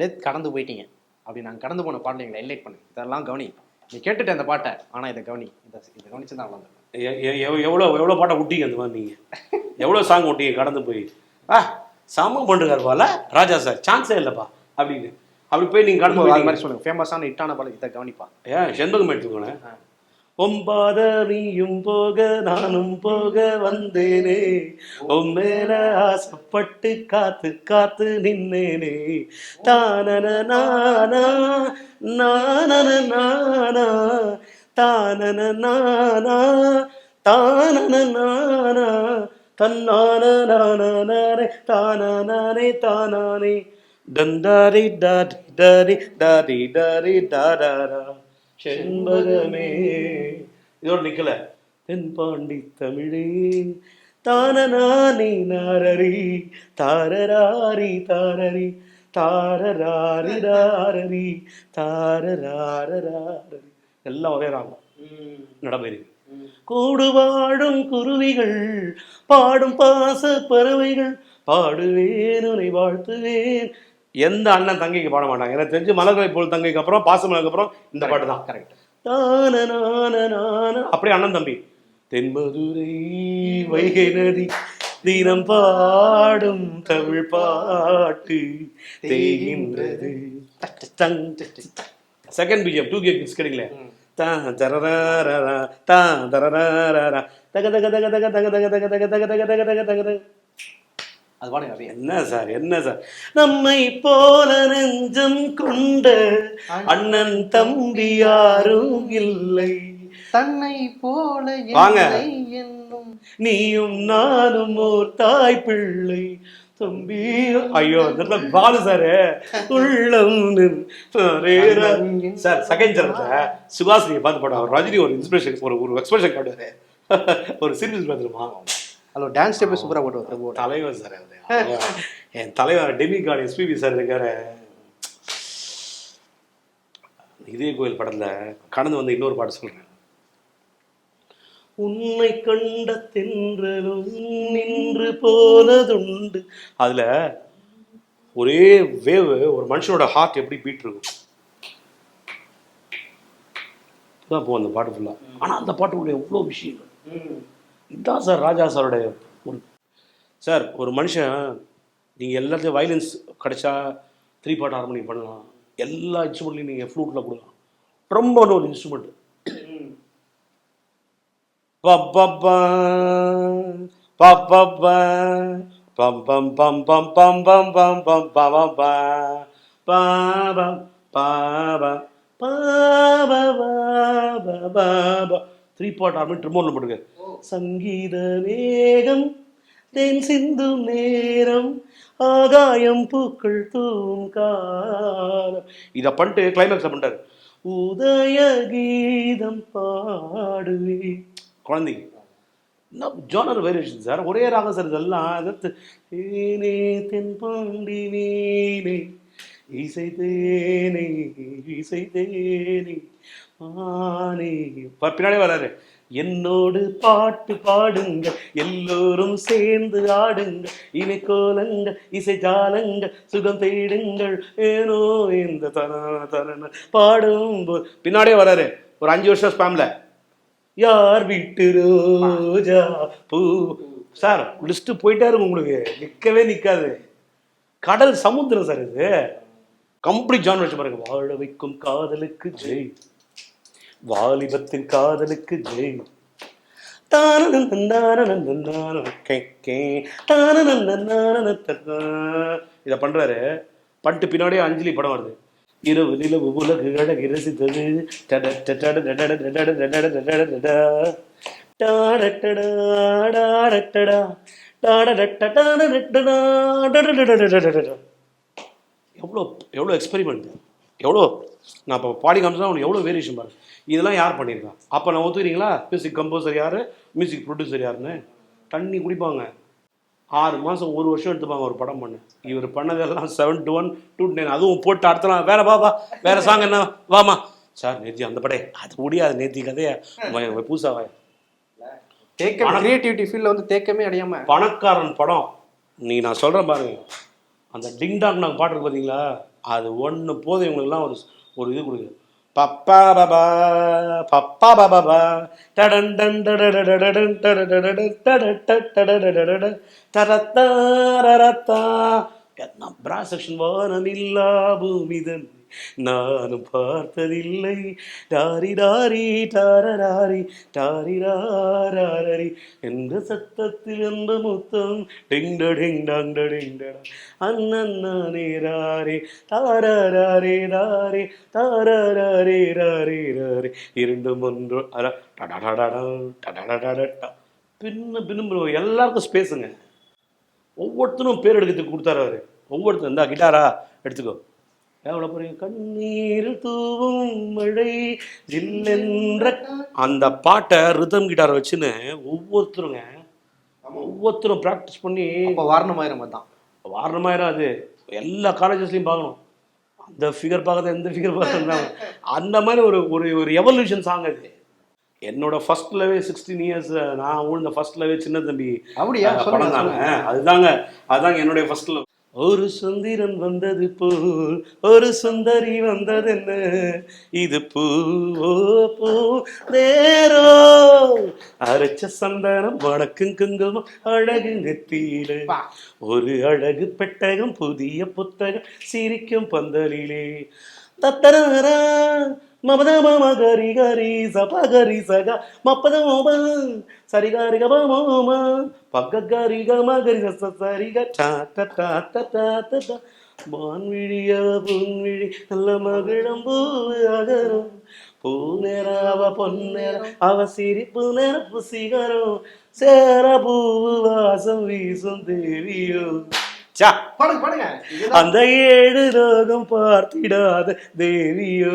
அப்படியே கடந்து போயிட்டீங்க. அப்படி நாங்கள் கடந்து போன பாட்டை எங்களை ஹைலைட் பண்ணு இதெல்லாம் கவனி. நீ கேட்டுட்ட அந்த பாட்டை ஆனால் இதை கவனி. இதை இதை கவனிச்சு தான் அவ்வளோ எவ்வளோ எவ்வளோ பாட்டை விட்டீங்க அந்த மாதிரி நீங்கள் எவ்வளோ சாங் விட்டீங்க கடந்து போய்? ஆ செம்ம பண்ணுறாரு போல. ராஜா சார் சான்ஸே இல்லைப்பா அப்படின்னு. அப்படி போய் நீங்கள் கடந்து போய் மாதிரி சொல்லுங்க. ஃபேமஸான ஹிட்டான பாடல் இதை கவனிப்பா. ஏன் செண்பகம் எடுத்துக்கோங்களேன். ஒம்பாத நீயும் போக நானும் போக வந்தேனே. உன் மேல ஆசைப்பட்டு காத்து காத்து நின்னேனே. தானன நானா நானன நானா தானன நானா தானன நானா தன்னான நானே தானானே தானானே. தந்தாரி டாடி டாடி டாடி டாடி டாடாரா செண்பகமே இதோட நிக்கல. தென்பாண்டி தமிழே தானநானி நாரரி தாரராரி தாரரி தாரராரி தாரரி தாரராரராரரி எல்லாம் ஒரே ராகம். நடமையிருக்கு கூடு வாழும் குருவிகள் பாடும் பாச பறவைகள் பாடுவேன் உன்னை வாழ்த்துவேன். எந்த அண்ணன் தங்கைக்கு பாட மாட்டாங்க? எனக்கு தெரிஞ்சு மலர்களை போல் தங்கைக்கு அப்புறம் பாசமலுக்கு அப்புறம் இந்த பாட்டு தான். கரெக்ட். அப்படியே அண்ணன் தம்பி தென்மதுரை வைகை நதி தினம் பாடும் தமிழ் பாட்டு தேகின்றது second BGM two K kids கிடைக்கல தா தரரரரா, தா தக தக தக தக தக தக தக தக தக தக தக தக தக. அது பாடுங்க அப்படியே. என்ன சார் என்ன சார்? நம்மை போல நெஞ்சம் கொண்ட அண்ணன் தம்பி யாரும் இல்லை. தன்னை போல வாங்க. என்னை என்னும் நீயும் நானும் ஓர் தாய் பிள்ளை. தம்பி ஐயோ இந்த பாலு சாரு. உள்ளம் நின். சார் செகண்ட் சரத்துல சுகாசினியை பார்த்து பாடு. அவர் ரஜினி ஒரு இன்ஸ்பிரேஷன் ஒரு ஒரு எக்ஸ்பிரஷன் காட்டுவாரு. ஒரு சீரியஸ் பார்த்துருமா ஹலோ டான்ஸ் ஸ்டெப்பே சூப்பராக போட்டு தலைவர் சார். என் தலைவர் டெமி கார்டு எஸ்பிபி சார் இருக்காரு. இதே கோயில் படத்துல கடந்து வந்து இன்னொரு பாட்டு சொல்றேன். உன்னை கண்ட தென்றலும் நின்று போனதுண்டு. அதுல ஒரே வேவ் ஒரு மனுஷனோட ஹார்ட் எப்படி பீட் இருக்கும். தான் போ அந்த பாட்டு ஃபுல்லா ஆனா அந்த பாட்டுக்குள்ள எவ்வளோ விஷயங்கள். இதுதான் சார் ராஜா சாரோடைய ஒரு சார் ஒரு மனுஷன் நீங்கள் எல்லாத்தையும் வயலன்ஸ் கிடச்சா த்ரீ பார்ட் ஹார்மோனி பண்ணலாம் எல்லா இன்ஸ்ட்ருமெண்ட்லையும் நீங்கள் ஃப்ளூட்டில் கொடுக்கலாம் ரொம்ப ஒரு இன்ஸ்ட்ருமெண்ட் பப்பப்பா பப்பப்பா பம் பம் பம் பம் பம் பம் பம் பம் பம் பா பாபம் பாபா த்ரீ பார்ட் ஹார்மோனி ட்ரிமோனில் போட்டுக்க சங்கீத மேகம் தேன் சிந்தும் நேரம் ஆகாயம் பூக்கள் தூவும் காலம். இதை பண்ணிட்டு கிளைமேக்ஸ் பண்ணிட்டாரு. உதய கீதம் பாடுவே குழந்தைங்க என்ன ஜானர் வேரியேஷன் சார்? ஒரே ராகம் சார் இதெல்லாம் அகத்து ஏனே தென்பாண்டி நீனே இசைதேனே இசைதேனே இசை ஆனே. பின்னாடி பின்னாடியே வராரு. என்னோடு பாட்டு பாடுங்க எல்லோரும் சேர்ந்து ஆடுங்க இனி கோலங்க இசை ஜாலங்க சுகம் தேடுங்கள் ஏனோ இந்த தரண தரண பாடும் பின்னாடியே வராரு ஒரு அஞ்சு வருஷம் ஸ்பேம்ல யார் வீட்டு ரோஜா பூ? சார் லிஸ்ட் போயிட்டே இருக்கும் உங்களுக்கு நிற்கவே நிற்காது கடல் சமுத்திரம் சார் இது. கம்ப்ளீட் ஜான் வச்சு பாருங்க வாழ வைக்கும் காதலுக்கு ஜெய் வாலிபத்தின் காதலுக்கு ஜெய் இத பண்றாரு பட்டு பின்னாடியே அஞ்சலி படம் வருது இரவு நிலவு உலகு அழகு ரசித்தது டட எவ்வளோ எவ்வளோ எக்ஸ்பெரிமெண்ட் எவ்வளோ? நான் இப்போ பாடி காமிச்சா அவனுக்கு எவ்வளோ வேரியேஷன் பாரு. இதெல்லாம் யார் பண்ணியிருக்கா? அப்போ நான் ஒத்துக்கிறீங்களா? மியூசிக் கம்போசர் யார்? மியூசிக் ப்ரொடியூசர் யாருன்னு? தண்ணி குடிப்பாங்க. ஆறு மாதம் ஒரு வருஷம் எடுத்துப்பாங்க ஒரு படம் பண்ண. இவர் பண்ணதெல்லாம் seven two one two nine அதுவும் போட்டு அடுத்தலாம். வேற வா வா வேற சாங் என்ன? வாமா. சார் நேத்தி அந்த படே. அது முடியாது நேத்தி கதையா. பூசா வாய. தேக்கம் கிரியேட்டிவிட்டி ஃபீல்டில் வந்து தேக்கமே அடையாம. பணக்காரன் படம். நீ நான் சொல்கிறேன் பாருங்க. அந்த டிங்டாங் நாங்கள் பாட்டு பார்த்தீங்களா அது ஒன்று போதும் இவங்களுக்குலாம் ஒரு ஒரு இது கொடுக்குது பப்பா பபா பப்பா பபா டடன் டன் டடடடடன் டடடடடன் பிராசெக்ஷன் பிராசெக்ஷன் வானமில்லா பூமிதன். நானும் பார்த்ததில்லை. டாரி டாரி டாரராரி டாரி ராரி என்ற சத்தத்தில் என்ற முத்தம்? டிங்ட டிங் டாங் டிங்டடா அண்ணே ராரே தாரராரே ராரே தாரராரே ராரே ராரே. இரண்டும் ஒன்று அரா டடாடா டடாடா பின்ன பின்னும் எல்லாருக்கும் ஸ்பேஸுங்க ஒவ்வொருத்தரும் பேர் எடுக்கிறதுக்கு கொடுத்தாரு அவர். ஒவ்வொருத்தரும் இந்தா கிட்டாரா எடுத்துக்கோ. எவ்வளோ போறீங்க கண்ணீர் தூவும் மழை ஜில்லென்ற அந்த பாட்டை ரிதம் கிட்டாரை வச்சுன்னு ஒவ்வொருத்தருங்க ஒவ்வொருத்தரும் ப்ராக்டிஸ் பண்ணி அப்போ வாரணமாயிரம் தான் வாரணமாயிரம் அது. எல்லா காலேஜஸ்லையும் பார்க்கணும். அந்த ஃபிகர் பார்க்காத எந்த ஃபிகர் பார்க்கணும் அந்த மாதிரி ஒரு ஒரு ஒரு எவல்யூஷன் சாங் அது. என்னோட ஃபர்ஸ்ட் லவே சிக்ஸ்டீன் இயர்ஸ் நான் ஊழ்ந்த ஃபர்ஸ்ட் லவே சின்ன தம்பி அப்படியா? படம் தாங்க. அதுதாங்க அதுதாங்க என்னுடைய ஃபர்ஸ்ட் லவ் ஒரு சுந்திரன் வந்தது போல் ஒரு சுந்தரி வந்ததென்ன? இது பூவோ பூ நேரோ? அரைச்ச சந்தனம் வடக்கும் குங்குமம் அழகு நெத்தியில. ஒரு அழகு பெட்டகம் புதிய புத்தகம் சிரிக்கும் பந்தலிலே. தத்தரா ಮಮದ ಮಮ ಗರಿ ಗರಿ ಸಪ ಗರಿ ಸಗ ಮಪ್ಪದ ಮೋಮ, ಸರಿ ಗರಿ ಗ ಮೋಮ ಪಗ್ಗ ಗರಿ ಗ ಮ ಗರಿ ಸ ಸರಿ ಗ, ಟ ಟ ಟ ಟ ಟ ಟ ಟ. ಬಾನ್ವಿಳಿಯ ಪುನ್ವಿಳಿ நல்ல மகிழம்பூ அகரும் பூநேராவ பொன்னேர அவ சிரிப்பு நெருப்பு சிகரும் சேர பூ வாசம் வீசும் சா. அந்த ஏழு லோகம் பார்த்திடாத தேவியோ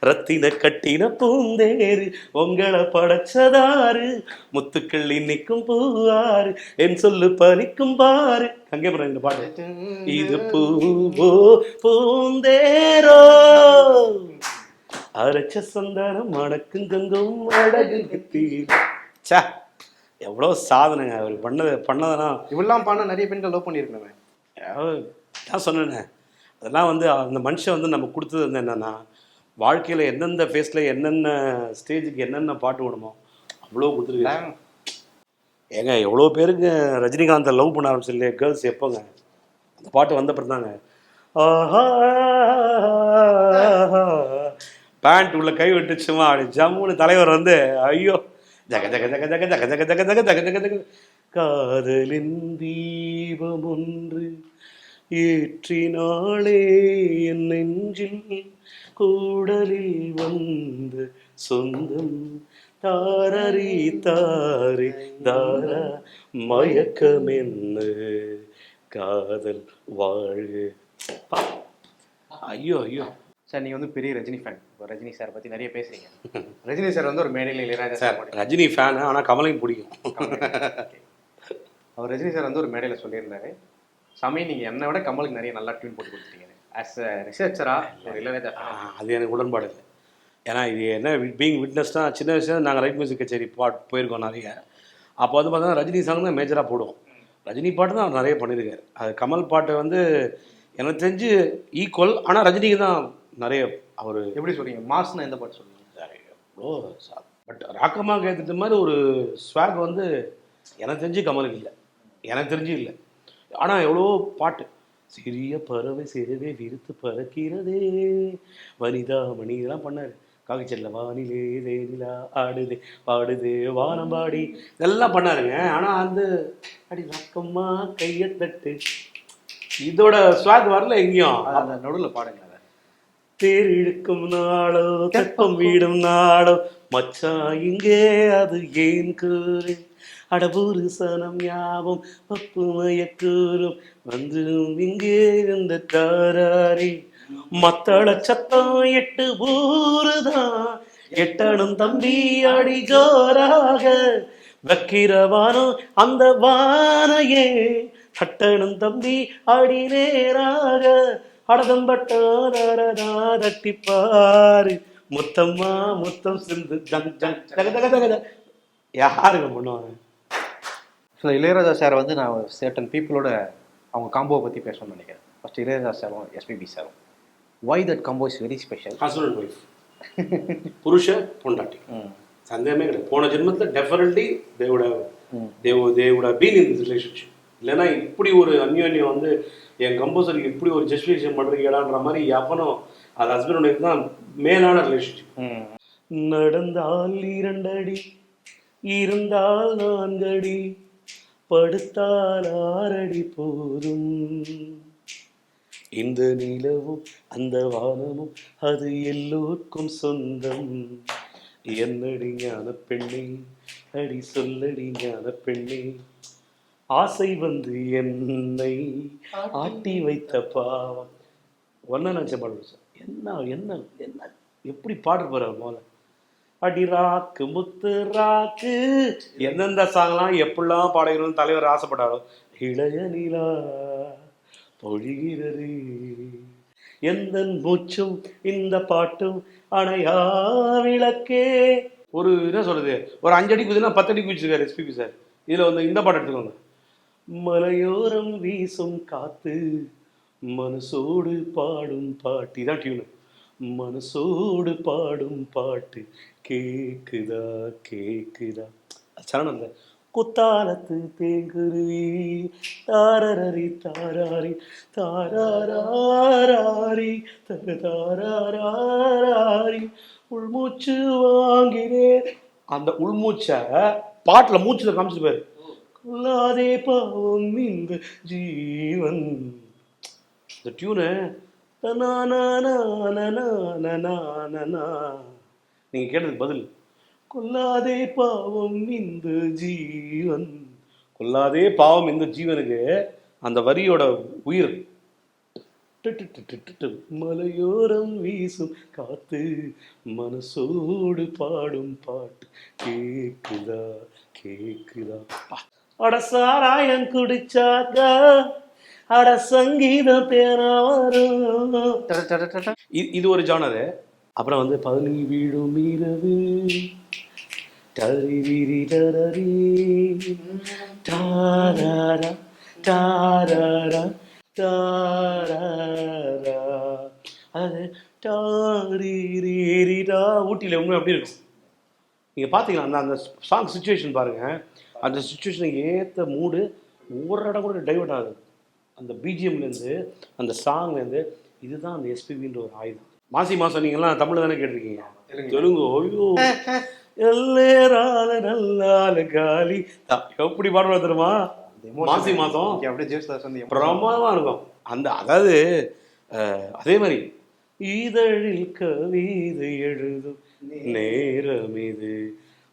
ரத்தின கட்டின பூந்தேரு உங்களை படைச்சதாரு முத்துக்கள் இன்னைக்கும் பூவாரு என் சொல்லு பலிக்கும் பாரு அங்கே போறேன் இந்த பாட்டு. இது பூவோ பூந்தேரோ அரைச்ச சந்தானம் மணக்கும் கங்கும் அழகு நெத்தியில். ச்சே எவ்வளோ சாதனைங்க. அவர் பண்ணது பண்ணதுன்னா இவெல்லாம் பாட நிறைய பெண்கள் லவ் பண்ணியிருக்கணுமே. நான் சொன்னேனே. அதெல்லாம் வந்து அந்த மனுஷன் வந்து நம்ம கொடுத்தது வந்து என்னன்னா வாழ்க்கையில் எந்தெந்த ஃபேஸில் என்னென்ன ஸ்டேஜுக்கு என்னென்ன பாட்டு விடுமோ அவ்வளோ கொடுத்துருக்காங்க ஏங்க எவ்வளோ பேருக்கு ரஜினிகாந்தை லவ் பண்ண ஆரம்பிச்சு இல்லையா கேர்ள்ஸ் எப்போங்க? அந்த பாட்டு வந்த அப்புறம் தாங்க. பேண்ட் உள்ள கை விட்டுச்சுமா அப்படி ஜம்முன்னு தலைவர் வந்து ஐயோ. ஜக ஜக ஜக ஜக ஜக ஜக ஜக ஜக ஜக ஜக ஜக காதலின் தீபம் ஒன்று ஏற்றினாளே என் நெஞ்சில் கூடலில் வந்த சொந்தம் தாரரி தாரி தாரா மயக்கம் என்ன காதல் வாழு ஐயோ ஐயோ சார் நீங்க வந்து பெரிய ரஜினி ஃபேன் இப்போ ரஜினி சார் பத்தி நிறைய பேசுறீங்க. ரஜினி சார் வந்து ஒரு மேடையில் இளையராஜா சார் ரஜினி ஃபேனு ஆனால் கமலையும் பிடிக்கும். அவர் ரஜினி சார் வந்து ஒரு மேடையில் சொல்லியிருந்தாரு. சாமி நீங்க என்னை விட கமலுக்கு நிறைய நல்லா டியூன் போட்டு கொடுத்துட்டீங்க ஆஸ் அ ரிசர்ச்சரா ஒரு இளையராஜா. அது எனக்கு உடன்பாடு இல்லை. ஏன்னா இது என்ன பீங் விட்னஸ்னா சின்ன வயசுல நாங்கள் ரைட் மியூசிக் கச்சேரி பாட் போயிருக்கோம் நிறைய. அப்போ வந்து பார்த்தா ரஜினி சாங் தான் மேஜராக போடுவோம். ரஜினி பாட்டு தான் அவர் நிறைய பண்ணியிருக்காரு அது கமல் பாட்டு வந்து எனக்கு தெரிஞ்சு ஈக்குவல் ஆனால் ரஜினிக்கு தான் நிறைய அவர் எப்படி சொல்றீங்க? மாஸ்னா எந்த பாட்டு சொல்றீங்க? ஓ பட் ராக்கமாக ஏற்றுட்ட மாதிரி ஒரு ஸ்வாக் வந்து எனக்கு தெரிஞ்சு கமலுக்கு இல்லை. எனக்கு தெரிஞ்சு இல்லை. ஆனால் எவ்வளோ பாட்டு. சிறிய பறவை சிறவே விருத்து பறக்கிறதே. வனிதா மணி இதெல்லாம் பண்ணார். காவிச்சல்ல வானிலே தேனிலா ஆடுதே பாடுதே வானம்பாடி இதெல்லாம் பண்ணாருங்க. ஆனால் அந்த அடி ராக்கம்மா கையை தட்டு. இதோட ஸ்வாக் வரல எங்கேயும். அந்த நடுவில் பாடுங்க. தேர் இழுக்கும் நாளோ தெப்பம் வீடும் நாளோ. மச்சான் இங்கே அது ஏன் கூறு? அடபூரு சனம் யாவும் பப்பு மயக்கூறும். வந்து இங்கே இருந்த தாராரி. மத்தள சத்தம் எட்டு ஊருதான் எட்டணும் தம்பி அடி ஜோராக. வைக்கிற அந்த வானையே. தட்டணும் தம்பி அடி நேராக. தட்டிப்பாரு முத்தம்மா முத்தம் சிந்து ஜங் ஜங் ஜக ஜக ஜக ஜக. யாருங்க பண்ணுவாங்க ஸோ இளையராஜா சார் வந்து நான் சேர்டன் பீப்புளோட அவங்க காம்போவை பற்றி பேசணும்னு நினைக்கிறேன் ஃபர்ஸ்ட் இளையராஜா சாரும் எஸ்பிபி சாரும் why that combo is very special husband wife புருஷ பொண்டாட்டி சந்தேகமே கிடையாது போன ஜென்மத்தில் டெஃபினெட்லி தேவோட தேவோ தேவோட பீன் இன் ரிலேஷன்ஷிப் இல்லைன்னா இப்படி ஒரு அந்யோன்யம் வந்து என் கம்போசருக்கு இப்படி ஒரு ஜஸ்டிஃபிகேஷன் பண்ணுறீங்களான்ற மாதிரி எவனும் அது ஹஸ்பண்ட் தான் மேலான ரிலேஷன்ஷிப் நடந்தால் இரண்டடி இருந்தால் நான்கடி படுத்தால் ஆறடி போதும். இந்த நிலவும் அந்த வானமும் அது எல்லோருக்கும் சொந்தம். என்னடி ஞான பெண்ணே அடி சொல்லடி ஞான பெண்ணே. ஆசை வந்து என்னை ஆட்டி வைத்த பாவம். ஒன்ன நினச்ச பாடு சார். என்ன என்ன என்ன எப்படி பாட்டு போறாரு முதல்ல அடி ராக்கு முத்து ராக்கு. எந்தெந்த சாங்லாம் எப்படிலாம் பாடகர்கள் தலைவர் ஆசைப்பட்டாரோ இளைய நிலா பொழிகிறது எந்த மூச்சும் இந்த பாட்டும் அணையா விளக்கே. ஒரு என்ன சொல்றது? ஒரு அஞ்சு அடி குதினா பத்து அடி குதிச்சிருக்காரு எஸ்பிபி சார். இதுல வந்து இந்த பாட்டு எடுத்துக்கோங்க. மலையோரம் வீசும் காத்து மனசோடு பாடும் பாட்டு. இதான் டியூனு மனசோடு பாடும் பாட்டு. கேக்குதா கேக்குதா. சரணம் அந்த குத்தாலத்து தேங்குருவி தாரரரி தாராரி தாராரி தர தாராரி உள்மூச்சு வாங்கினேன். அந்த உள்மூச்சை பாட்டுல மூச்சுல காமிச்சிட்டு கொள்ளாதே கொல்லாதே பாவம் இந்த ஜீவன். இந்த டியூனை நீங்க கேட்டதுக்கு பதில் கொல்லாதே பாவம் இந்த ஜீவன். கொல்லாதே பாவம் இந்த ஜீவனுக்கு அந்த வரியோட உயிர் டு மலையோரம் வீசும் காத்து மனசோடு பாடும் பாட்டு கேக்குதா கேக்குதா. அட சாராயம் குடிச்சாக்கா அட சங்கீதம் பேரா வரும் இது இது ஒரு ஜானரு அப்புறம் வந்து பனி வீழும் இரவு டரி விரி டரரி டாராரா டாராரா டாராரா அது டாரிரீரிடா ஊட்டியில் உண்மை அப்படி இருக்கும். நீங்கள் பார்த்தீங்களா அந்த அந்த சாங் சுச்சுவேஷன் பாருங்கள் அந்த சுச்சுவேஷனுக்கு ஏற்ற மூடு ஒரு இடம் கூட டைவர்ட் ஆகுது. அந்த பிஜிஎம்லேருந்து அந்த சாங்லேருந்து இதுதான் அந்த எஸ்பிபின்ற ஒரு ஆயுதம். மாசி மாதம் நீங்கள்லாம் தமிழ் தானே கேட்டிருக்கீங்க? தெலுங்கு. ஐயோ. எல்லேரால நல்லால காலி. எப்படி பாடுவா தெரியுமா? மாசி மாதம் அப்படியே ஜேசுதாஸ். பிரமாதமாக இருக்கும். அந்த அதாவது அதே மாதிரி இதழில் கவிதை எழுதும் நேரம். இது.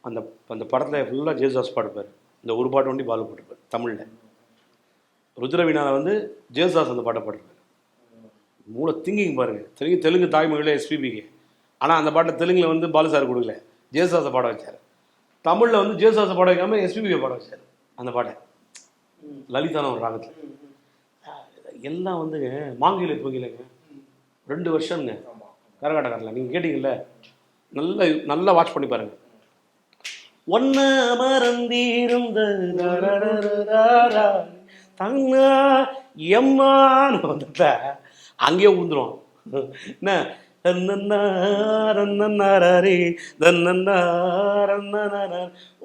அந்த அந்த படத்தில் ஃபுல்லாக ஜேசுதாஸ் பாடுப்பார். இந்த ஒரு பாட்டு ஒண்டி பாலு போட்டிருப்பார் தமிழில். ருத்ரவீணாவில் வந்து ஜேசுதாஸ் அந்த பாட்டை பாடிருப்பார் மூளை திங்கிங் பாருங்க. தெலுங்கு தெலுங்கு தாய்மொழியில் எஸ்பிபிக்கு ஆனால் அந்த பாட்டை தெலுங்கில் வந்து பாலு சார் கொடுக்கல. ஜேசுதாஸை பாட வச்சார். தமிழில் வந்து ஜேசுதாஸை பாட வைக்காமல் எஸ்பிபியை பாட வச்சார் அந்த பாட்டை. லலிதான ஒரு ராகத்தில். எல்லாம் வந்துங்க மாங்கில தூங்கிலங்க. ரெண்டு வருஷம்ங்க. கரகாட்டக்காரில் நீங்கள் கேட்டீங்கல்ல? நல்லா நல்லா வாட்ச் பண்ணி பாருங்கள் ஒன்ன மறந்திருந்த தன்னா எம்மான்னு வந்துட்ட. அங்கேயே ஊந்துரும் என்ன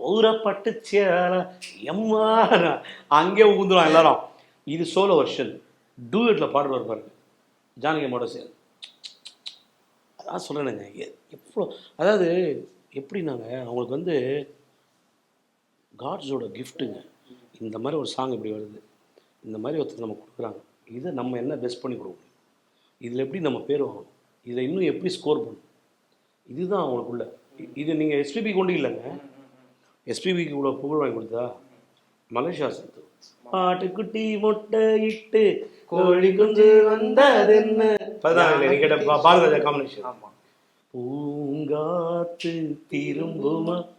ஊறப்பட்டு சேர எம்மா அங்கேயே ஊந்துரும் எல்லாரும். இது சோலோ வெர்ஷன் டூயட்ல பாடுவார் பாருங்க. ஜானகி அம்மாவோட சேர்ந்து அதான் சொல்கிறேனுங்க எவ்வளோ அதாவது எப்படின்னாங்க அவங்களுக்கு வந்து காட்ஸோட கிஃப்ட்டுங்க இந்த மாதிரி ஒரு சாங் இப்படி வருது. இந்த மாதிரி ஒருத்தர் நம்ம கொடுக்குறாங்க. இதை நம்ம என்ன பெஸ்ட் பண்ணி கொடுக்க முடியும்? இதில் எப்படி நம்ம பேர் வாங்கணும்? இதில் இன்னும் எப்படி ஸ்கோர் பண்ணணும்? இதுதான் அவங்களுக்குள்ள. இது நீங்கள் எஸ்பிபி கொண்டு இல்லைங்க. எஸ்பிபிக்கு இவ்வளோ புகழ் வாங்கி கொடுத்தா மலேசியா சத்து. ஆட்டுக்குட்டி முட்டை இட்டு கோழி குஞ்சு வந்ததென்ன? பதினாறு நீ கேட்ட பா- பாரதிராஜா காம்பினேஷன் ஆமா. பூங்காத்து திரும்புமா?